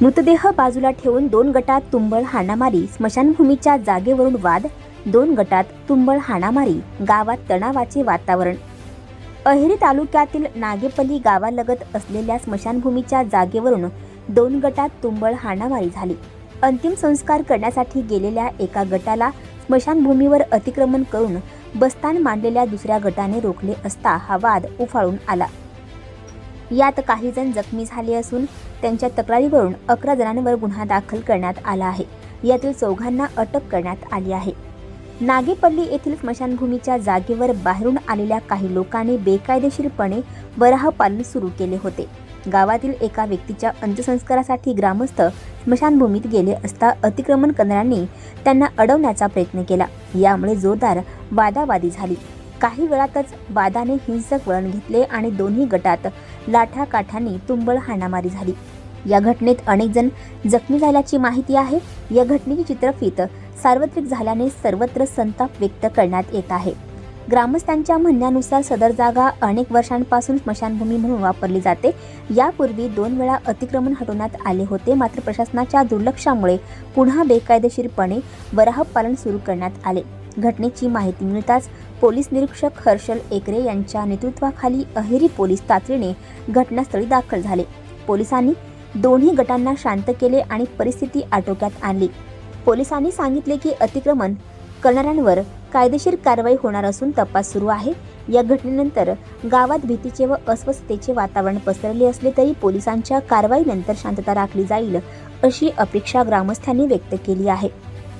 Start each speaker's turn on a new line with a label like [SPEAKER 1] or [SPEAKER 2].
[SPEAKER 1] मृतदेह बाजूला ठेवून दोन गटात तुंबळ हाणामारी स्मशानभूमीच्या जागेवरून वाद दोन गटात तुंबळ हाणामारी गावात तणावाचे वातावरण. अहेरी तालुक्यातील नागेपल्ली गावालगत असलेल्या स्मशानभूमीच्या जागेवरून दोन गटात तुंबळ हाणामारी झाली. अंतिम संस्कार करण्यासाठी गेलेल्या एका गटाला स्मशानभूमीवर अतिक्रमण करून बस्तान मांडलेल्या दुसऱ्या गटाने रोखले असता हा वाद उफाळून आला. यात काही जण जखमी झाले असून त्यांच्या तक्रारीवरून अकरा जणांवर गुन्हा दाखल करण्यात आला आहे. यातील चौघांना अटक करण्यात आली आहे. नागेपल्ली येथील स्मशानभूमीच्या जागेवर बाहेरून आलेल्या काही लोकांनी बेकायदेशीरपणे वराह पालन सुरू केले होते. गावातील एका व्यक्तीच्या अंत्यसंस्कारासाठी ग्रामस्थ स्मशानभूमीत गेले असता अतिक्रमण करणाऱ्यांनी त्यांना अडवण्याचा प्रयत्न केला. यामुळे जोरदार वादावादी झाली. काही वेळातच वादाने हिंसक वळण घेतले आणि दोन्ही गटात लाठाकाठांनी तुंबळ हाणामारी झाली. या घटनेत अनेक जण जखमी झाल्याची माहिती आहे. या घटनेची चित्रफित सार्वत्रिक झाल्याने सर्वत्र संताप व्यक्त करण्यात येत आहे. ग्रामस्थांच्या म्हणण्यानुसार सदर जागा अनेक वर्षांपासून स्मशानभूमी म्हणून वापरली जाते. यापूर्वी दोन वेळा अतिक्रमण हटवण्यात आले होते. मात्र प्रशासनाच्या दुर्लक्षामुळे पुन्हा बेकायदेशीरपणे वराह पालन सुरू करण्यात आले. घटनेची माहिती मिळताच पोलीस निरीक्षक हर्षल एकरे यांच्या नेतृत्वाखाली अहेरी पोलीस तातडीने घटनास्थळी दाखल झाले. पोलिसांनी दोन्ही गटांना शांत केले आणि परिस्थिती आटोक्यात आणली. पोलिसांनी सांगितले की अतिक्रमण करणाऱ्यांवर कायदेशीर कारवाई होणार असून तपास सुरू आहे. या घटनेनंतर गावात भीतीचे व अस्वस्थतेचे वातावरण पसरले असले तरी पोलिसांच्या कारवाईनंतर शांतता राखली जाईल अशी अपेक्षा ग्रामस्थांनी व्यक्त केली आहे.